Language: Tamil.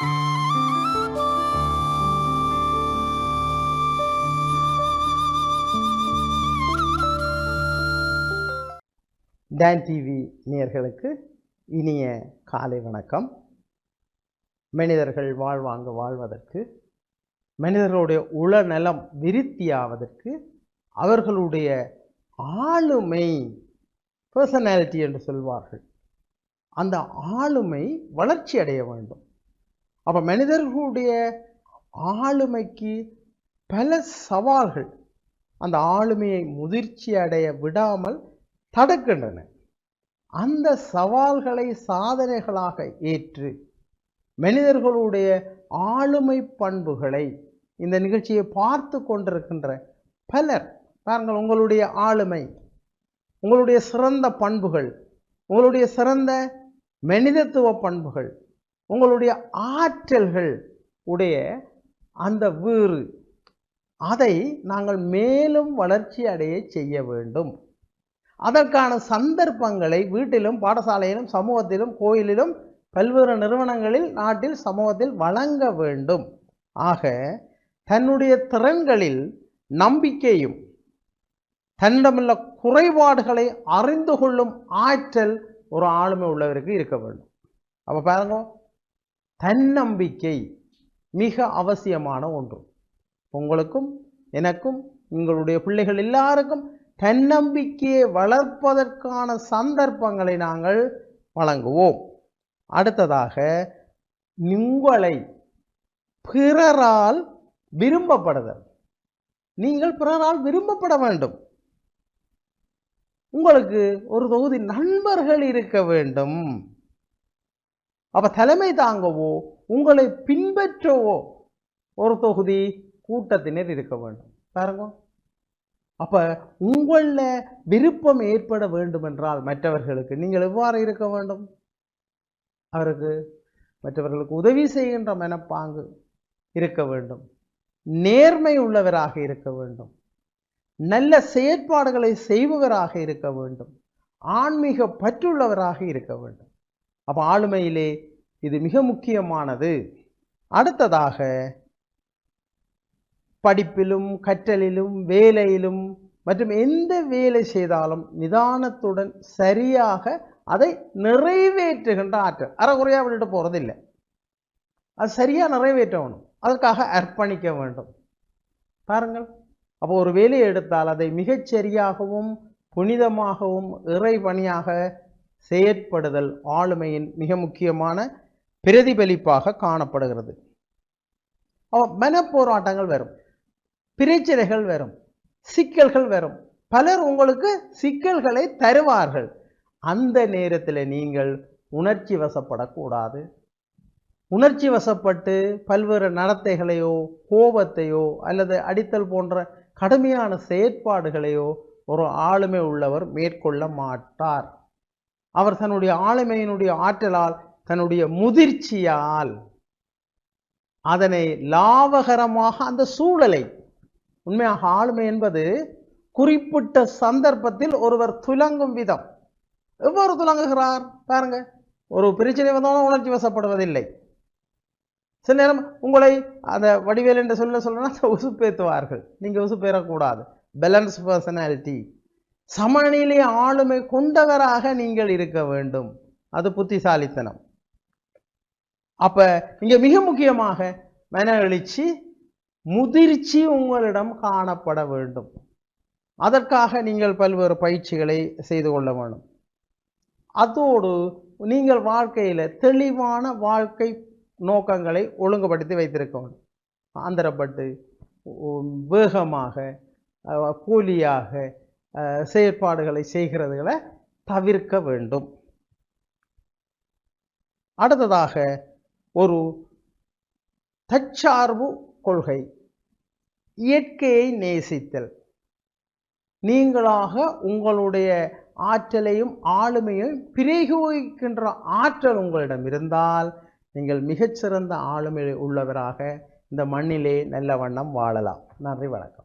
டான் டிவி நேர்களுக்கு இனிய காலை வணக்கம். மனிதர்கள் வாழ்வாங்க வாழ்வதற்கு மனிதர்களுடைய உளநலம் விருத்தியாவதற்கு அவர்களுடைய ஆளுமை பர்சனாலிட்டி என்று சொல்வார்கள். அந்த ஆளுமை வளர்ச்சி அடைய வேண்டும். அப்போ மனிதர்களுடைய ஆளுமைக்கு பல சவால்கள் அந்த ஆளுமையை முதிர்ச்சி அடைய விடாமல் தடுக்கின்றன. அந்த சவால்களை சாதனைகளாக ஏற்று மனிதர்களுடைய ஆளுமை பண்புகளை இந்த நிகழ்ச்சியை பார்த்து கொண்டிருக்கின்ற பலர் பாருங்கள் உங்களுடைய ஆளுமை உங்களுடைய சிறந்த பண்புகள் உங்களுடைய சிறந்த மனிதத்துவ பண்புகள் உங்களுடைய ஆற்றல்கள் உடைய அந்த வீறு அதை நாங்கள் மேலும் வளர்ச்சி அடைய செய்ய வேண்டும். அதற்கான சந்தர்ப்பங்களை வீட்டிலும் பாடசாலையிலும் சமூகத்திலும் கோயிலிலும் பல்வேறு நிறுவனங்களில் நாட்டில் சமூகத்தில் வழங்க வேண்டும். ஆக தன்னுடைய திறன்களில் நம்பிக்கையும் தன்னிடமுள்ள குறைபாடுகளை அறிந்து கொள்ளும் ஆற்றல் ஒரு ஆளுமை உள்ளவருக்கு இருக்க வேண்டும். அப்போ பாருங்க தன்னம்பிக்கை மிக அவசியமான ஒன்று. உங்களுக்கும் எனக்கும் உங்களுடைய பிள்ளைகள் எல்லாருக்கும் தன்னம்பிக்கையை வளர்ப்பதற்கான சந்தர்ப்பங்களை நாங்கள் வழங்குவோம். அடுத்ததாக உங்களை பிறரால் விரும்பப்படுதல். நீங்கள் பிறரால் விரும்பப்பட வேண்டும். உங்களுக்கு ஒரு தொகுதி நண்பர்கள் இருக்க வேண்டும். அப்போ தலைமை தாங்கவோ உங்களை பின்பற்றவோ ஒரு தொகுதி கூட்டத்தினர் இருக்க வேண்டும். பாருங்க. அப்போ உங்களில் விருப்பம் ஏற்பட வேண்டும் என்றால் மற்றவர்களுக்கு நீங்கள் எவ்வாறு இருக்க வேண்டும்? அவருக்கு மற்றவர்களுக்கு உதவி செய்கின்ற மனப்பாங்கு இருக்க வேண்டும். நேர்மை உள்ளவராக இருக்க வேண்டும். நல்ல செயற்பாடுகளை செய்பவராக இருக்க வேண்டும். ஆன்மீக பற்றுள்ளவராக இருக்க வேண்டும். அப்போ ஆளுமையிலே இது மிக முக்கியமானது. அடுத்ததாக படிப்பிலும் கற்றலிலும் வேலையிலும் மற்றும் எந்த வேலை செய்தாலும் நிதானத்துடன் சரியாக அதை நிறைவேற்றுகின்ற ஆற்றல். அறகுறையாக விட்டுட்டு போகிறதில்லை அது சரியாக நிறைவேற்றணும். அதற்காக அர்ப்பணிக்க வேண்டும். பாருங்கள். அப்போ ஒரு வேலையை எடுத்தால் அதை மிகச்சரியாகவும் புனிதமாகவும் இறைபணியாக செயற்படுதல் ஆளுமையின் மிக முக்கியமான பிரதிபலிப்பாக காணப்படுகிறது. அப்போ மனப்போராட்டங்கள் வரும் பிரச்சனைகள் வரும் சிக்கல்கள் வரும். பலர் உங்களுக்கு சிக்கல்களை தருவார்கள். அந்த நேரத்தில் நீங்கள் உணர்ச்சி வசப்படக்கூடாது. உணர்ச்சி வசப்பட்டு பல்வேறு நடத்தைகளையோ கோபத்தையோ அல்லது அடித்தல் போன்ற கடுமையான செயற்பாடுகளையோ ஒரு ஆளுமை உள்ளவர் மேற்கொள்ள மாட்டார். அவர் தன்னுடைய ஆளுமையினுடைய ஆற்றலால் தன்னுடைய முதிர்ச்சியால் அதனை லாபகரமாக அந்த சூழலை உண்மையாக ஆளுமை என்பது குறிப்பிட்ட சந்தர்ப்பத்தில் ஒருவர் துலங்கும் விதம். எவ்வாறு துலங்குகிறார்? பாருங்க. ஒரு பிரச்சனை வந்தாலும் உணர்ச்சி வசப்படுவதில்லை. சில நேரம் உங்களை அந்த வடிவேல் என்று சொல்ல சொல்லணும்னா உசுப்பேத்துவார்கள். நீங்கள் உசுப்பேறக்கூடாது. பேலன்ஸ் பர்சனாலிட்டி சமநிலை ஆளுமை கொண்டவராக நீங்கள் இருக்க வேண்டும். அது புத்திசாலித்தனம். அப்ப இங்க மிக முக்கியமாக மன எழுச்சி முதிர்ச்சி உங்களிடம் காணப்பட வேண்டும். அதற்காக நீங்கள் பல்வேறு பயிற்சிகளை செய்து கொள்ள வேண்டும். அதோடு நீங்கள் வாழ்க்கையில் தெளிவான வாழ்க்கை நோக்கங்களை ஒழுங்குபடுத்தி வைத்திருக்க வேண்டும். ஆந்திரப்பட்டு வேகமாக கூலியாக செயற்பாடுகளை செய்கிறதுகளை தவிர்க்க வேண்டும். அடுத்ததாக ஒரு தற்சார்பு கொள்கை. இயற்கையை நேசித்தல். நீங்களாக உங்களுடைய ஆற்றலையும் ஆளுமையும் பிரயோகிக்கின்ற ஆற்றல் உங்களிடம் இருந்தால் நீங்கள் மிகச்சிறந்த ஆளுமை உள்ளவராக இந்த மண்ணிலே நல்ல வண்ணம் வாழலாம். நன்றி வணக்கம்.